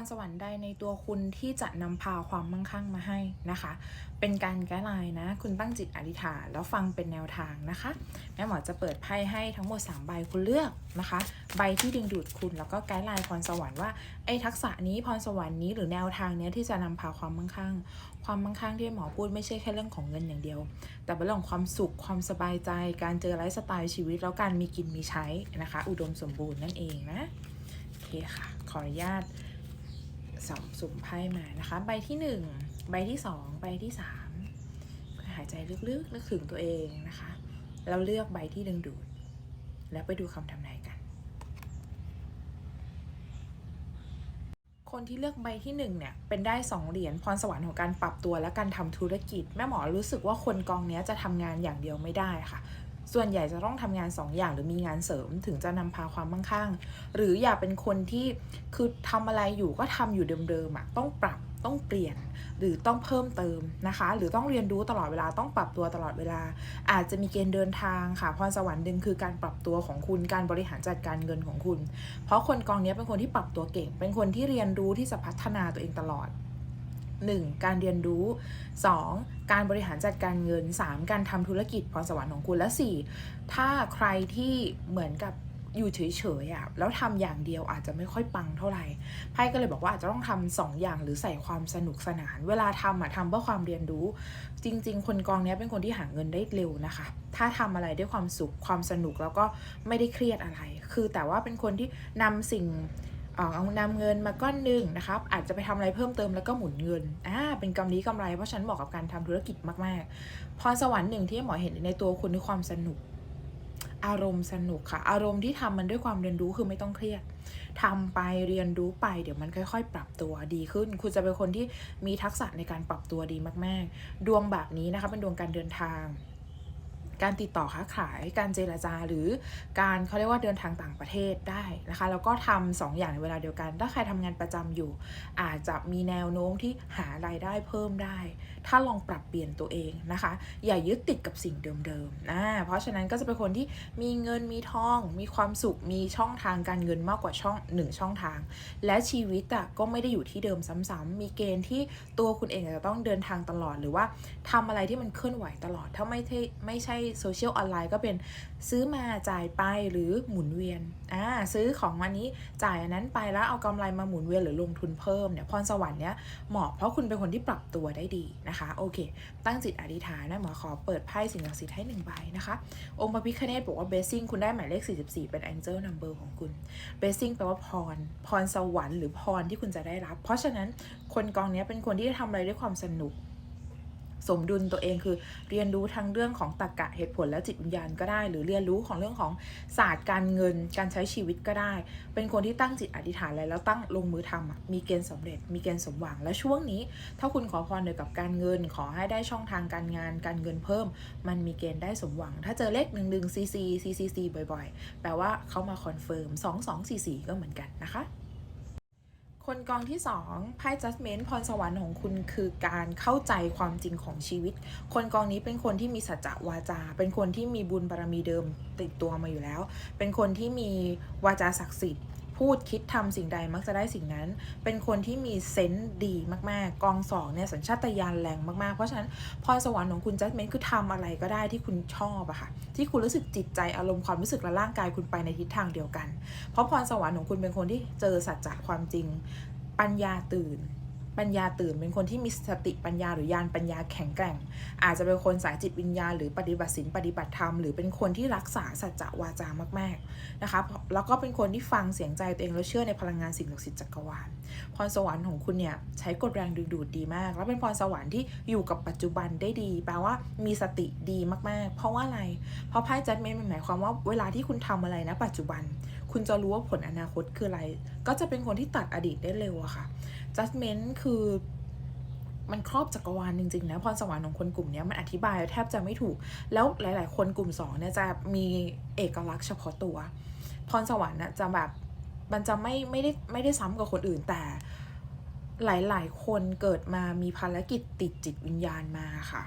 รสวรรค์ใดในตัวคุณที่จะนำพาความมั่งคั่งมาให้นะคะ เป็นการไกด์ไลน์นะ คุณตั้งจิตอธิษฐานแล้วฟังเป็นแนวทางนะคะ แม่หมอจะเปิดไพ่ให้ทั้งหมด 3 ใบคุณเลือกนะคะ ใบที่ดึงดูดคุณแล้วก็ไกด์ไลน์พรสวรรค์ว่าไอ้ทักษะนี้พรสวรรค์นี้หรือแนวทางนี้ที่จะนำพาความมั่งคั่ง ความมั่งคั่งที่หมอพูดไม่ใช่แค่เรื่องของเงินอย่างเดียว แต่เป็นเรื่องของความสุขความสบายใจ การเจอไลฟ์สไตล์ชีวิตแล้วการมีกินมีใช้นะคะ อุดมสมบูรณ์นั่นเองนะโอเคค่ะขออนุญาต สองสุ่มไพ่มานะคะ ใบที่หนึ่งใบที่สองใบที่สามหายใจลึกๆนึกถึงตัวเองนะคะ แล้วเลือกใบที่ดึงดูด แล้วไปดูคำทำนายกัน คนที่เลือกใบที่หนึ่งเนี่ยเป็นได้สองเหรียญพรสวรรค์ของการปรับตัวและการทำธุรกิจ แม่หมอรู้สึกว่าคนกองนี้จะทำงานอย่างเดียวไม่ได้ค่ะ ส่วนใหญ่จะต้องทำงานสองอย่างหรือมีงานเสริมถึงจะนำพาความมั่งคั่ง หรืออย่าเป็นคนที่คือทำอะไรอยู่ก็ทำอยู่เดิมๆอะต้องปรับต้องเปลี่ยน หรือต้องเพิ่มเติมนะคะ หรือต้องเรียนรู้ตลอดเวลาต้องปรับตัวตลอดเวลา อาจจะมีเกณฑ์เดินทางค่ะพรสวรรค์ดึงคือการปรับตัวของคุณการบริหารจัดการเงินของคุณ เพราะคนกองนี้เป็นคนที่ปรับตัวเก่ง เป็นคนที่เรียนรู้ที่จะพัฒนาตัวเองตลอด 1. การเรียนรู้ 2. การบริหารจัดการเงิน 3. การทำธุรกิจพรสวรรค์ของคุณและ 4. ถ้าใครที่เหมือนกับอยู่เฉยๆอะแล้วทำอย่างเดียวอาจจะไม่ค่อยปังเท่าไหร่ไพ่ก็เลยบอกว่าอาจจะต้องทำสองอย่างหรือใส่ความสนุกสนาน เวลาทำอะทำเพื่อความเรียนรู้ จริง ๆ คนกองนี้เป็นคนที่หาเงินได้เร็วนะคะ ถ้าทำอะไรด้วยความสุขความสนุกแล้วก็ไม่ได้เครียดอะไร คือแต่ว่าเป็นคนที่นำสิ่ง เอ่อเอานำเงินมาก้อนหนึ่งนะครับ อาจจะไปทำอะไรเพิ่มเติมแล้วก็หมุนเงินอ่าเป็นกำไรกำไร เพราะฉันเหมาะกับการทำธุรกิจมากๆ พรสวรรค์หนึ่งที่หมอเห็นในตัวคุณคือความสนุก อารมณ์สนุกค่ะ อารมณ์ที่ทำมันด้วยความเรียนรู้คือไม่ต้องเครียดทำไปเรียนรู้ไปเดี๋ยวมันค่อยๆ ปรับตัวดีขึ้น คุณจะเป็นคนที่มีทักษะในการปรับตัวดีมาก ๆ ดวงแบบนี้นะคะเป็นดวงการเดินทาง การติดต่อค้าขาย การเจรจาหรือการเขาเรียกว่าเดินทางต่างประเทศได้นะคะแล้วก็ทำสองอย่างในเวลาเดียวกัน ถ้าใครทำงานประจำอยู่ อาจจะมีแนวโน้มที่หารายได้เพิ่มได้ ถ้าลองปรับเปลี่ยนตัวเองนะคะ อย่ายึดติดกับสิ่งเดิมๆนะเพราะฉะนั้นก็จะเป็นคนที่มีเงินมีทอง มีความสุขมีช่องทางการเงินมากกว่าช่องหนึ่งช่องทาง และชีวิตอะก็ไม่ได้อยู่ที่เดิมซ้ำๆมีเกณฑ์ที่ตัวคุณเองจจะต้องเดินทางตลอดหรือว่าทำอะไรที่มันเคลื่อนไหวตลอดถ้าไม่ใช่ไม่ใช่โซเชียลออนไลน์ก็เป็นซื้อมาจ่ายไปหรือหมุนเวียนอ่าซื้อของวันนี้จ่ายอันนั้นไปแล้วเอากำไรมาหมุนเวียนหรือลงทุนเพิ่มเนี่ยพรสวรรค์เนี้ยเหมาะเพราะคุณเป็นคนที่ปรับตัวได้ดีนะคะโอเค ตั้งจิตอธิษฐานนะหมอขอเปิดไพ่สิ่งศักดิ์สิทธิ์ให้หนึ่งใบนะคะองค์พระพิฆเนศบอกว่าเบสซิ่งคุณได้หมายเลข 44 เป็น Angel Number ของคุณเบสซิ่งแปลว่าพร พรสวรรค์หรือพรที่คุณจะได้รับ เพราะฉะนั้นคนกองเนี้ยเป็นคนที่ทำอะไรด้วยความสนุก สมดุลตัวเองคือเรียนรู้ทั้งเรื่องของตรรกะเหตุผลและจิตวิญญาณก็ได้ หรือเรียนรู้ของเรื่องของศาสตร์การเงินการใช้ชีวิตก็ได้ เป็นคนที่ตั้งจิตอธิษฐานอะไรแล้วตั้งลงมือทำมีเกณฑ์สำเร็จ มีเกณฑ์สมหวังและช่วงนี้ ถ้าคุณขอพรเกี่ยวกับการเงิน ขอให้ได้ช่องทางการงานการเงินเพิ่ม มันมีเกณฑ์ได้สมหวัง ถ้าเจอเลข1 1 c c c c c บ่อยๆ แปลว่าเขามาคอนเฟิร์ม 2 2 4 4 ก็เหมือนกันนะคะ คนกองที่2ไพ่ judgment พรสวรรค์ของคุณคือการเข้าใจความจริงของชีวิต คนกองนี้เป็นคนที่มีสัจจะวาจา เป็นคนที่มีบุญบารมีเดิมติดตัวมาอยู่แล้ว เป็นคนที่มีวาจาศักดิ์สิทธิ์ พูดคิดทำสิ่งใดมักจะได้สิ่งนั้น เป็นคนที่มีเซนส์ดีมากๆ กองสองเนี่ยสัญชาตญาณแรงมากๆ เพราะฉะนั้นพรสวรรค์ของคุณจัสเมนคือทำอะไรก็ได้ที่คุณชอบอะค่ะ ที่คุณรู้สึกจิตใจอารมณ์ความรู้สึกและร่างกายคุณไปในทิศทางเดียวกัน เพราะพรสวรรค์ของคุณเป็นคนที่เจอสัจจะความจริง ปัญญาตื่น ปัญญาตื่น เป็นคนที่มีสติปัญญาหรือยานปัญญาแข็งแกร่ง อาจจะเป็นคนสายจิตวิญญาณหรือปฏิบัติศีลปฏิบัติธรรม หรือเป็นคนที่รักษาสัจจะวาจามากๆนะคะแล้วก็เป็นคนที่ฟังเสียงใจตัวเองแล้วเชื่อในพลังงานสิ่งศักดิ์สิทธิ์จักรวาลพรสวรรค์ของคุณเนี่ยใช้กฎแรงดึงดูดดีมาก แล้วเป็นพรสวรรค์ที่อยู่กับปัจจุบันได้ดี แปลว่ามีสติดีมากๆ เพราะว่าอะไร เพราะไพ่จัดเมนหมายความว่าเวลาที่คุณทำอะไรนะปัจจุบัน คุณจะรู้ว่าผลอนาคตคืออะไร ก็จะเป็นคนที่ตัดอดีตได้เร็วอะค่ะ judgment คือมันครอบจักรวาลจริงๆนะพรสวรรค์ของคนกลุ่มนี้มันอธิบายแทบจะไม่ถูก แล้วหลาย ๆ คนกลุ่มสองเนี่ยจะมีเอกลักษณ์เฉพาะตัว พรสวรรค์น่ะจะแบบมันจะไม่ไม่ได้ไม่ได้ซ้ำกับคนอื่นแต่หลาย ๆ คนเกิดมามีภารกิจติดจิตวิญญาณมาค่ะ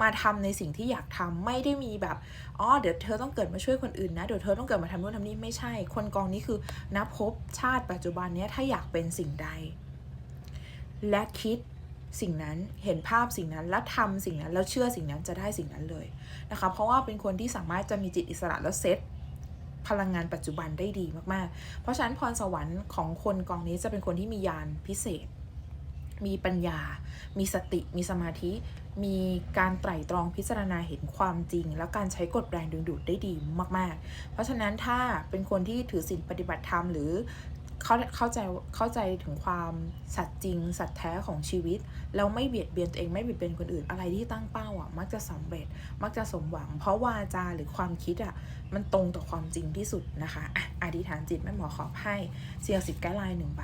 มาทำในสิ่งที่อยากทำไม่ได้มีแบบอ๋อเดี๋ยวเธอต้องเกิดมาช่วยคนอื่นนะเดี๋ยวเธอต้องเกิดมาทำนู่นทำนี่ไม่ใช่ คนกองนี้คือนับพบชาติปัจจุบันเนี้ยถ้าอยากเป็นสิ่งใด และคิดสิ่งนั้นเห็นภาพสิ่งนั้นแล้วทำสิ่งนั้นแล้วเชื่อสิ่งนั้นจะได้สิ่งนั้นเลยนะคะ เพราะว่าเป็นคนที่สามารถจะมีจิตอิสระแล้วเซตพลังงานปัจจุบันได้ดีมากๆ เพราะฉะนั้นพรสวรรค์ของคนกองนี้จะเป็นคนที่มียานพิเศษ มีปัญญา มีสติ มีสมาธิ มีการไตร่ตรองพิจารณาเห็นความจริง แล้วการใช้กฎแรงดึงดูดได้ดีมาก ๆ เพราะฉะนั้นถ้าเป็นคนที่ถือศีลปฏิบัติธรรมหรือเขาเข้าใจเข้าใจถึงความสัตย์จริง สัตย์แท้ของชีวิตแล้วไม่เบียดเบียนตัวเองไม่เบียดเบียนคนอื่นอะไรที่ตั้งเป้าอะมักจะสำเร็จมักจะสมหวัง เพราะวาจาหรือความคิดอะมันตรงต่อความจริงที่สุดนะคะอะอธิษฐานจิตแม่หมอขอให้เสียสิบแก้ลายหนึ่งใบ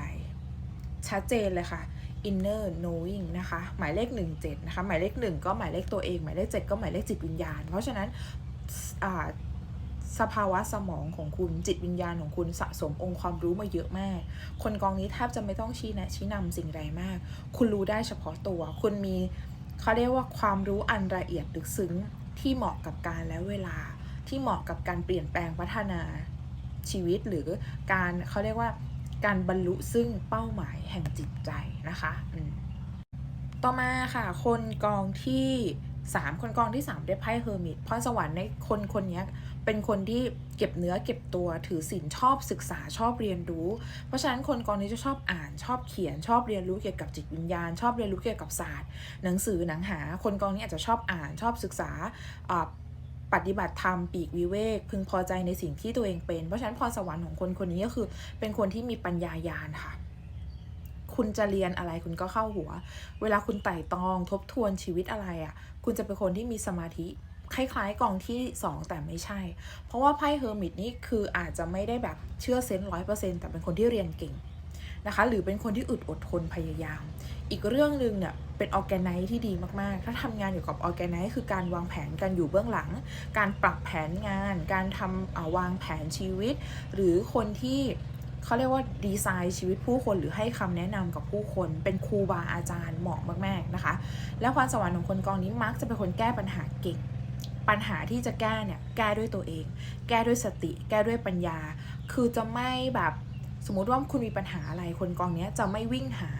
ชัดเจนเลยค่ะ inner knowing นะคะ หมายเลข 17 นะคะ หมายเลข 1 ก็หมายเลขตัวเอง หมายเลข 7 ก็หมายเลขจิตวิญญาณ เพราะฉะนั้นสภาวะสมองของคุณจิตวิญญาณของคุณสะสมองค์ความรู้มาเยอะมาก คนกองนี้แทบจะไม่ต้องชี้แนะชี้นำสิ่งใดมาก คุณรู้ได้เฉพาะตัว คุณมีเขาเรียกว่าความรู้อันละเอียดลึกซึ้งที่เหมาะกับการและเวลา ที่เหมาะกับการเปลี่ยนแปลงพัฒนาชีวิตหรือการเขาเรียกว่า การบรรลุซึ่งเป้าหมายแห่งจิตใจนะคะต่อมาค่ะ คนกองที่ 3 คนกองที่ 3 ได้ไพ่เฮอร์มิตพรสวรรค์ในคนคนนี้เป็นคนที่เก็บเนื้อเก็บตัวถือศีลชอบศึกษาชอบเรียนรู้ เพราะฉะนั้นคนกองนี้จะชอบอ่านชอบเขียนชอบเรียนรู้เกี่ยวกับจิตวิญญาณ ชอบเรียนรู้เกี่ยวกับศาสตร์ หนังสือหนังหา คนกองนี้อาจจะชอบอ่านชอบศึกษา ปฏิบัติธรรมปีกวิเวก พึงพอใจในสิ่งที่ตัวเองเป็น เพราะฉะนั้นพรสวรรค์ของคนคนนี้ก็คือ เป็นคนที่มีปัญญายาณค่ะ คุณจะเรียนอะไรคุณก็เข้าหัว เวลาคุณไต่ตองทบทวนชีวิตอะไรอะ่ะ คุณจะเป็นคนที่มีสมาธิคล้ายๆกองที่ 2 แต่ไม่ใช่ เพราะว่าไพ่เฮอร์มิตนี่คืออาจจะไม่ได้แบบเชื่อเซนต์ร้อยเปอร์เซ็นต์แต่เป็นคนที่เรียนเก่งนะคะ หรือเป็นคนที่อึดอดทนพยายาม อีกเรื่องหนึ่งเนี่ยเป็นออแกไนที่ดีมาก ๆ ถ้าทำงานเกี่ยวกับออแกไนคือการวางแผนการอยู่เบื้องหลัง การปรับแผนงาน การทำวางแผนชีวิต หรือคนที่เขาเรียกว่าดีไซน์ชีวิตผู้คนหรือให้คำแนะนำกับผู้คน เป็นครูบาอาจารย์เหมาะมากๆนะคะ และความสวรรค์ของคนกองนี้มักจะเป็นคนแก้ปัญหาเก่งปัญหาที่จะแก้เนี่ยแก้ด้วยตัวเอง แก้ด้วยสติ แก้ด้วยปัญญา คือจะไม่แบบสมมติว่าคุณมีปัญหาอะไรคนกองเนี้ยจะไม่วิ่งหา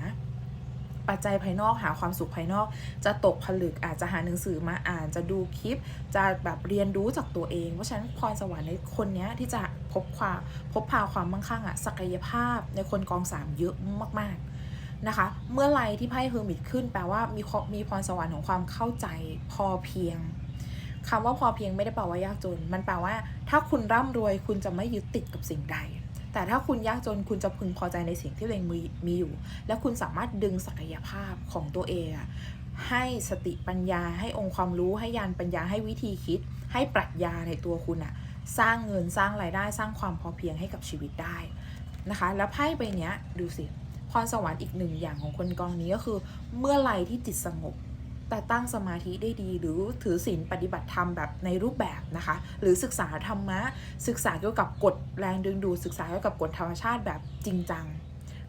ปัจจัยภายนอกหาความสุขภายนอก จะตกผลึกอาจจะหาหนังสือมาอ่านจะดูคลิป จะแบบเรียนรู้จากตัวเอง เพราะฉะนั้นพรสวรรค์ในคนเนี้ยที่จะพบความพบพาความมั่งคั่งอะศักยภาพในคนกองสามเยอะมากๆนะคะ เมื่อไรที่ไพ่เฮอร์มิตขึ้นแปลว่ามีมมีพรสวรรค์ของความเข้าใจพอเพียงคำว่าพอเพียงไม่ได้แปลว่ายากจน มันแปลว่า ถ้าคุณร่ำรวยคุณจะไม่ยึดติดกับสิ่งใด แต่ถ้าคุณยากจนคุณจะพึงพอใจในสิ่งที่ตัวเองมีมีอยู่ และคุณสามารถดึงศักยภาพของตัวเองให้สติปัญญาให้องค์ความรู้ให้ยานปัญญาให้วิธีคิด ให้ปรัชญาในตัวคุณอะสร้างเงินสร้างรายได้สร้างความพอเพียงให้กับชีวิตได้นะคะ แล้วไพ่ใบเนี้ยดูสิพรสวรรค์อีกหนึ่งอย่างของคนกองนี้ก็คือ เมื่อไรที่จิตสงบ แต่ตั้งสมาธิได้ดีหรือถือศีลปฏิบัติธรรมแบบในรูปแบบนะคะ หรือศึกษาธรรมะ ศึกษาเกี่ยวกับกฎแรงดึงดูดศึกษาเกี่ยวกับกฎธรรมชาติแบบจริงจัง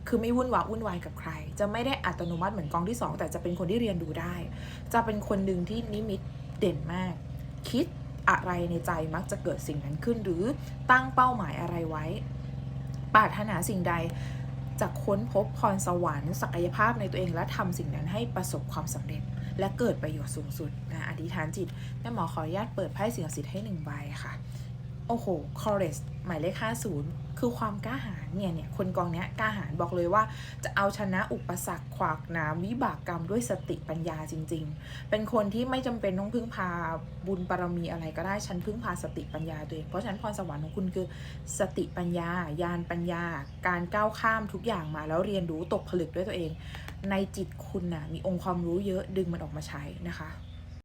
คือไม่วุ่นวายวุ่นวายกับใคร จะไม่ได้อัตโนมัติเหมือนกองที่ 2 แต่จะเป็นคนที่เรียนรู้ได้ จะเป็นคนหนึ่งที่นิมิตเด่นมาก คิดอะไรในใจมักจะเกิดสิ่งนั้นขึ้น หรือตั้งเป้าหมายอะไรไว้ ปรารถนาสิ่งใดจะค้นพบพรสวรรค์ศักยภาพในตัวเองและทำสิ่งนั้นให้ประสบความสำเร็จ และเกิดประโยชน์สูงสุดนะอธิษฐานจิตแม่หมอขออนุญาตเปิดไพ่สิ่งศักดิ์สิทธิ์ให้หนึ่งใบค่ะ โอ้โหคอร์เรสหมายเลข 50 คือความกล้าหาญเนี่ยเนี่ยคนกองเนี้ยกล้าหาญบอกเลยว่า จะเอาชนะอุปสรรคขวากหน้ำวิบากกรรมด้วยสติปัญญาจริง ๆ เป็นคนที่ไม่จำเป็นต้องพึ่งพาบุญบารมีอะไรก็ได้ฉันพึ่งพาสติปัญญาตัวเองเพราะฉันพรสวรรค์ของคุณคือสติปัญญา ญาณปัญญา การก้าวข้ามทุกอย่างมาแล้วเรียนรู้ตกผลึกด้วยตัวเอง ในจิตคุณน่ะมีองค์ความรู้เยอะดึงมันออกมาใช้นะคะ